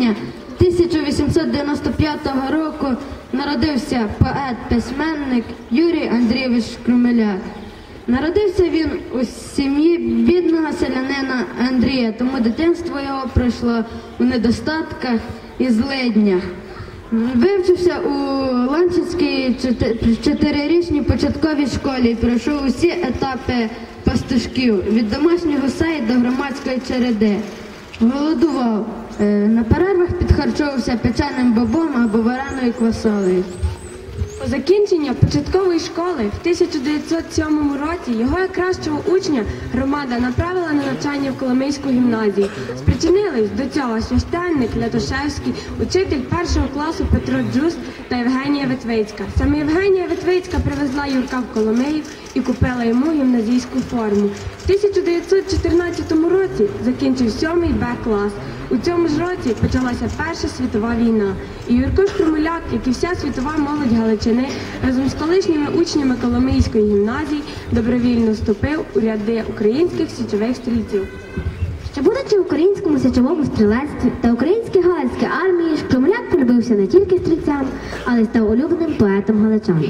квітня 1895 року народився поет-письменник Юрій Андрійович Крумеляк. Народився він у сім'ї бідного селянина Андрія, тому дитинство його пройшло у недостатках і злиднях. Вивчився у Ланчинській чотир- чотирирічній початковій школі пройшов усі етапи пастушків від домашніх гусей до громадської череди. Голодував. Е, На перервах підхарчовувався печеним бобом або вареною квасолею. По закінченню початкової школи в 1907 році його як кращого учня громада направила на навчання в Коломийську гімназію. Спричинились до цього священник Лятошевський, учитель першого класу Петро Джус та Євгенія Ветвицька. Саме Євгенія Ветвицька привезла Юрка в Коломиїв і купила йому гімназійську форму. В 1914 році закінчив сьомий Б клас. У цьому ж році почалася Перша світова війна. І Юрко Штурмуляк, як і вся світова молодь Галичини, разом з колишніми учнями Коломийської гімназії добровільно вступив у ряди українських січових стрільців. Ще будучи в українському січовому стрілецтві та українській галицькій армії, Шкромляк полюбився не тільки стрільцям, але й став улюбленим поетом галичан.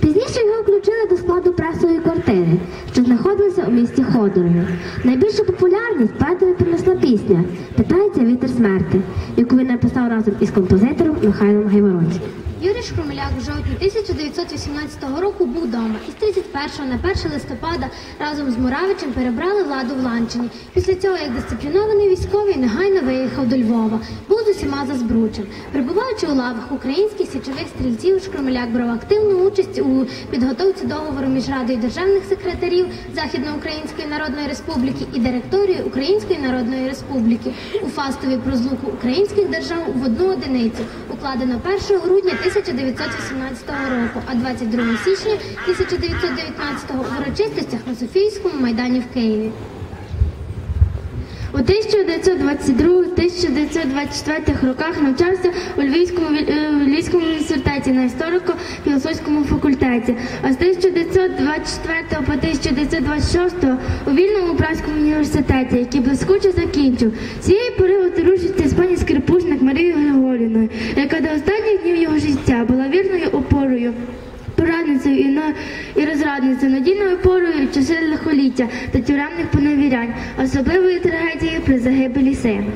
Пізніше його включили до складу пресової квартири, що знаходилася у місті Ходорові. Найбільшу популярність поетові принесла пісня вітер смерти, яку він написав разом із композитором Михайлом Гайворонським. Юрій Шкрумеляк в жовтні 1918 року був вдома і з 31 на 1 листопада разом з Муравичем перебрали владу в Ланчині. Після цього, як дисциплінований військовий, негайно виїхав до Львова. Був з усіма за збручем. Перебуваючи у лавах українських січових стрільців, Шкрумеляк брав активну участь у підготовці договору між Радою державних секретарів Західноукраїнської Народної Республіки і директорією Української Народної Республіки у фастові про злуку українських держав в одну одиницю, укладено 1 грудня 1918 року, а 22 січня 1919 в урочистостях на Софійському майдані в Києві. У 1922-1924 роках навчався у Львівському ві- е, Львівському університеті на історико-філософському факультеті, а з 1924 по 1926 у Вільному Празькому університеті, який блискуче закінчив. Цієї пори одружився з пані Скрипушник Марією Григорівною, яка до останніх днів його життя була вірною опорою. Порадницею і, розрадницею, надійною опорою в часи лихоліття та тюремних поневірянь, особливої трагедії при загибелі сина.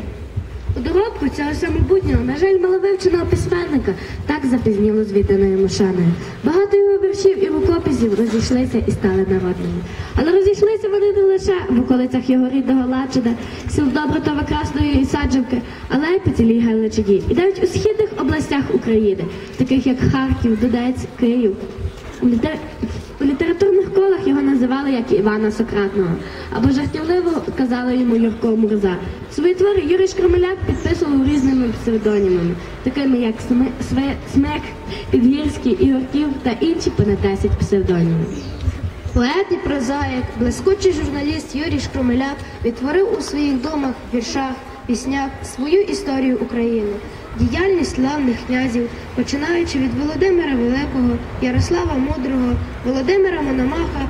Доробку цього самобутнього, на жаль, маловивченого письменника так запізніло з відданою Мошаною. Багато його віршів і рукописів розійшлися і стали народними. Але розійшлися вони не лише в околицях його рідного Лачина, сіл Добротова Красної і Саджівки, але й по цілій Галичині. І навіть у східних областях України, таких як Харків, Донець, Київ. У літер- У літературних колах його називали як Івана Сократного, або жартівливо казали йому Юрко Мурза. Свої твори Юрій Шкромеляк підписував різними псевдонімами, такими як Смек, Підгірський, Ігорків та інші 10 псевдонімів. Поет і прозаїк, блискучий журналіст Юрій Шкромеляк відтворив у своїх домах, віршах, піснях свою історію України, діяльність славних князів, починаючи від Володимира Великого, Ярослава Мудрого, Володимира Мономаха,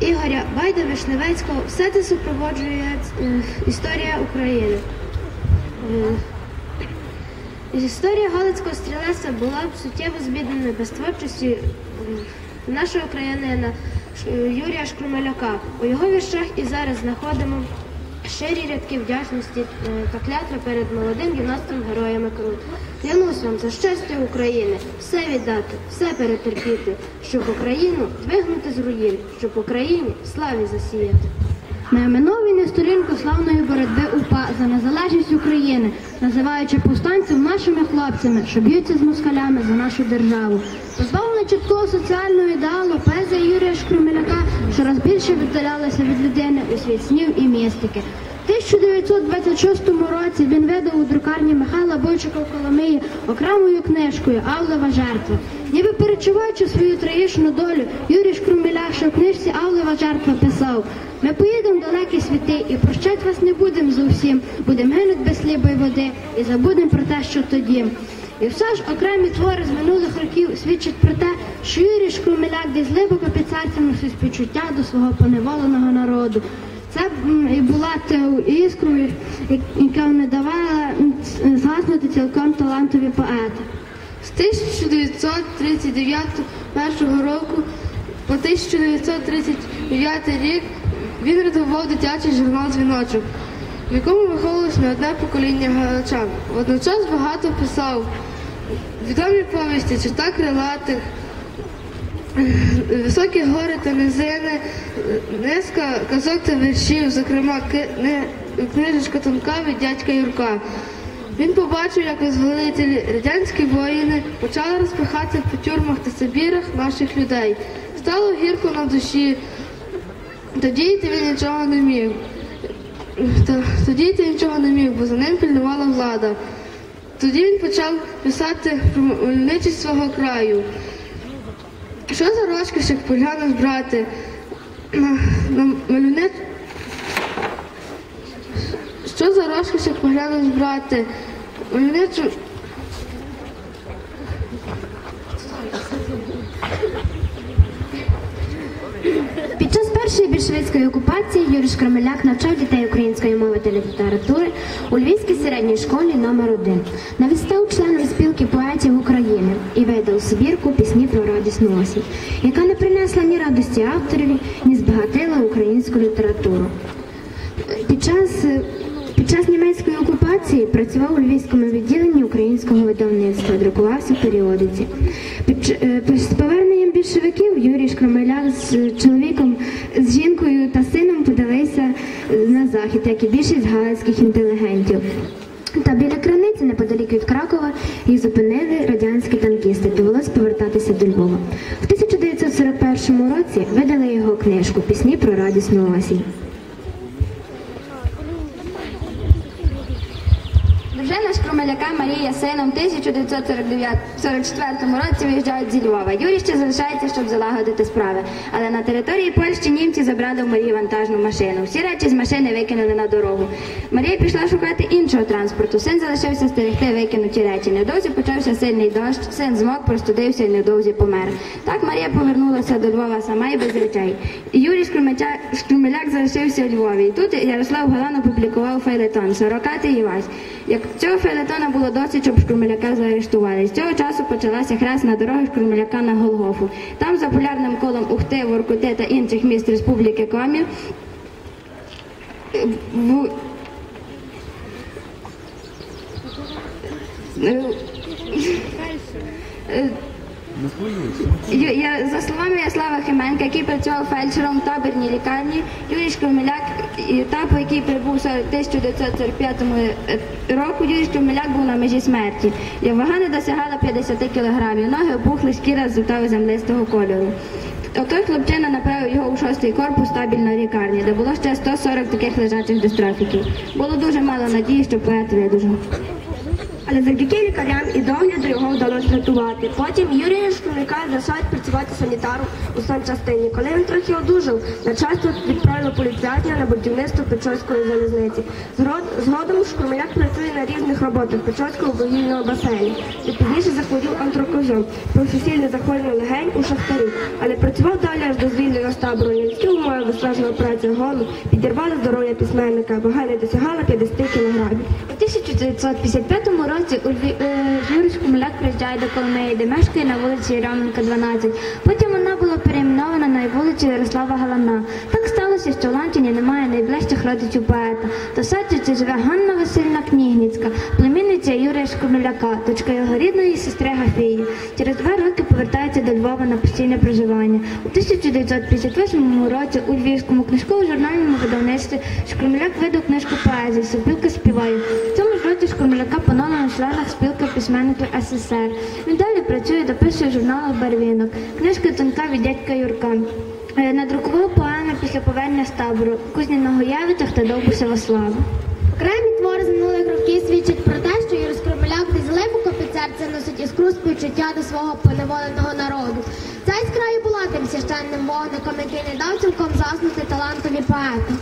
Ігоря Байда Вишневецького, все це супроводжує е, історія України. Е, Історія Галицького стрілецтва була б суттєво збіднена без творчості е, нашого краянина Юрія Шкрумеляка. У його віршах і зараз знаходимо щирі рядки вдячності е, та клятви перед молодим юнацтвом героями Крут. Клянусь вам за щастя України, все віддати, все перетерпіти, щоб Україну двигнути з руїн, щоб Україні славі засіяти. Ми оминули сторінку славної боротьби УПА за незалежність України, називаючи повстанців нашими хлопцями, що б'ються з москалями за нашу державу. Позбавлена чіткого соціального ідеалу, поезія Юрія Шкрумеляка щораз більше віддалялася від людини у світ снів і містики. В 1926 році він видав у друкарні Михайла Бойчика в Коломиї окремою книжкою Авлева жертва. Ніби перечуваючи свою трагічну долю, Юрій Шкрумеляк, що в книжці Авлева жертва писав Ми поїдемо далекі світи і прощать вас не будемо зовсім. Будемо гинуть без хліба й води і забудемо про те, що тоді. І все ж окремі твори з минулих років свідчать про те, що Юрій Шкрумеляк десь глибоко під серцем носив співчуття до свого поневоленого народу. Це і була тою іскрою, яка не давала згаснути цілком талантові поети. З 1939 першого року по 1939 рік він редагував дитячий журнал Дзвіночок, в якому виховувалось не одне покоління галичан. Водночас багато писав відомі повісті, чита крилатих, високі гори та низини, низка казок та віршів, зокрема книжечка тонка від дядька Юрка. Він побачив, як визволителі радянські воїни почали розпихатися по тюрмах та Сибірах наших людей. Стало гірко на душі. Тоді він нічого не міг. Тоді йти нічого не міг, бо за ним пильнувала влада. Тоді він почав писати про мальовничість свого краю. Що за розкіш, як поглянуть брати на, на мальовнич... Що за розкіш, як поглянуть брати? Мальовничу... Під час першої більшовицької окупації Юрій Шкрамеляк навчав дітей української мови та літератури у Львівській середній школі номер 1 Навіть став членом спілки поетів України і видав збірку про яка не принесла ні радості авторові, ні збагатила українську літературу. Під час, під час німецької окупації працював у Львівському відділенні українського видавництва, друкувався в періодиці. Під, е, з поверненням більшовиків Юрій Шкромеляк з чоловіком, з жінкою та сином подалися на захід, як і більшість галицьких інтелігентів. Та біля краниці, неподалік від Кракова, їх зупинили радянські танкісти. Довелось повертатися до Львова. В 1941 році видали його книжку Пісні про радісну осінь. Дружина Шкромеляка Марія сином в 1944 році виїжджають зі Львова. Юрій ще залишається, щоб залагодити справи. Але на території Польщі німці забрали в Марії вантажну машину. Всі речі з машини викинули на дорогу. Марія пішла шукати іншого транспорту. Син залишився стерегти викинуті речі. Невдовзі почався сильний дощ. Син змок, простудився і невдовзі помер. Так Марія повернулася до Львова сама і без речей. Юрій Шкрумеляк залишився у Львові. І тут Ярослав Галан опублікував фейлетон «Сорокатий Івась». Цього фейлетона було досить, щоб Шкрумеляка заарештували. З цього часу почалася хресна дорога Шкурмеляка на Голгофу. Там за полярним колом Ухти, Воркути та інших міст Республіки Комів в... Е, Я, за словами Яслава Хименка, який працював фельдшером в табірній лікарні, Юрій Шкромеляк, етапу, який прибув в 1945 року, Юрій Шкромеляк був на межі смерті. Його вага не досягала 50 кілограмів, ноги опухли, шкіра зутала землистого кольору. Отой хлопчина направив його у шостий корпус стабільної лікарні, де було ще 140 таких лежачих дистрофіків. Було дуже мало надії, що поет видужав. Але завдяки лікарям і догляду його вдалося врятувати. Потім Юрія Шкурника залишають працювати санітаром у санчастині. Коли він трохи одужав, начальство відправило політв'язня на будівництво Печорської залізниці. Згодом Шкурмеляк працює на різних роботах Печорського вугільного басейну. І пізніше захворів антрокозом, професійне захворювання легень у шахтарі. Але працював далі аж до звільнення з табору. Нелюдські умови виснажена праця голод підірвали здоров'я письменника. Вага не досягала 50 кілограмів. У 1955 році у Львів- е, Юрій Шкумляк приїжджає до Коломиї, де мешкає на вулиці Романка, 12. Потім вона була перейменована на вулицю Ярослава Галана. Сталося, що в Ланчині немає найближчих родичів поета. То в Садчиці живе Ганна Васильівна Кнігніцька, племінниця Юрія Шкумляка, дочка його рідної сестри Гафії. Через два роки повертається до Львова на постійне проживання. У 1958 році у Львівському книжково-журнальному видавництві Шкумляк видав книжку поезії «Сопілка співає». В цьому ж році Шкумляка поновлено членах спілки письменників СССР. Він далі працює, дописує журнал «Барвінок», книжки тонка від дядька Юрка. Е, Надрукував поеми після повернення з табору Кузніного явитах та Довбусова слава. Окремі твори з минулих років свідчать про те, що Юрій Скромеляк десь глибоко під серце носить іскру співчуття до свого поневоленого народу. Ця іскра і була тим священним вогником, який не дав цілком заснути талантові поети.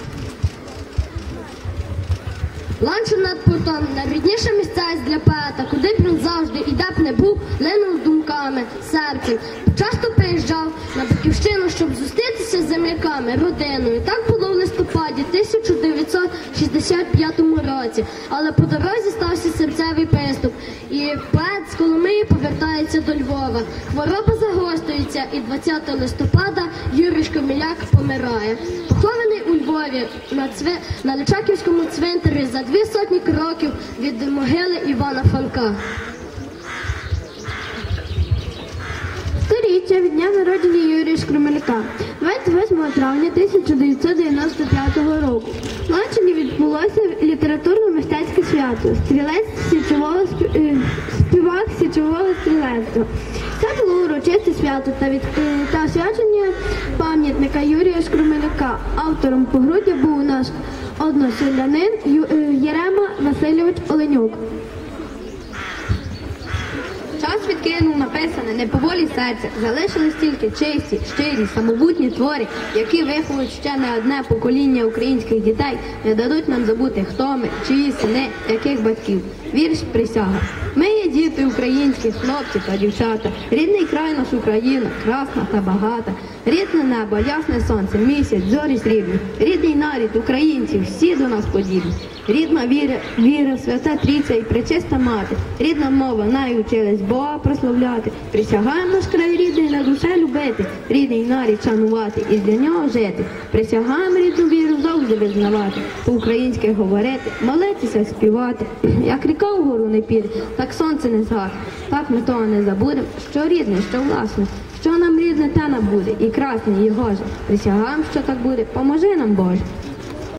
Ланчин над портом найрідніша місцевість для поета, куди б він завжди і де б не був, линув думками, серцем. Часто приїжджав на батьківщину, щоб зустрітися з земляками, родиною. Так було в листопаді 65-му році, але по дорозі стався серцевий приступ, і поет з Коломиї повертається до Львова. Хвороба загострюється, і 20 листопада Юрій Шкоміляк помирає. Похований у Львові на, цве... на Личаківському цвинтарі за дві сотні кроків від могили Івана Франка. Сторіччя від дня народження Юрія Шкромеляка. 28 травня 1995 року. В відбулося літературно-мистецьке свято. Стрілець січового е, співак січового стрілецтва. Це було урочисте свято та від е, та освячення пам'ятника Юрія Шкромеляка. Автором погруддя був наш односельянин Ю- е, Єрема Васильович Оленюк. Час відкинув написане не поволі серця, залишились тільки чисті, щирі, самобутні твори, які виховують ще не одне покоління українських дітей, не дадуть нам забути, хто ми, чиї сини, яких батьків. Вірш присяга. Ми діти українські, хлопці та дівчата. Рідний край наш Україна, красна та багата. Рідне небо, ясне сонце, місяць, зорі срібні. Рідний нарід українців, всі до нас подібні. Рідна віра, віра, свята трійця і пречиста мати. Рідна мова, нею Бога прославляти. Присягаємо наш край рідний на душе любити, рідний нарід шанувати і для нього жити. Присягаємо рідну віру завжди визнавати, по-українськи говорити, молитися, співати. Як ріка вгору не піде, так сонце не згасне. Так ми того не забудемо, що рідне, що власне. Що нам рідне, те нам буде, і красне, і гоже. Присягаємо, що так буде, поможи нам Боже.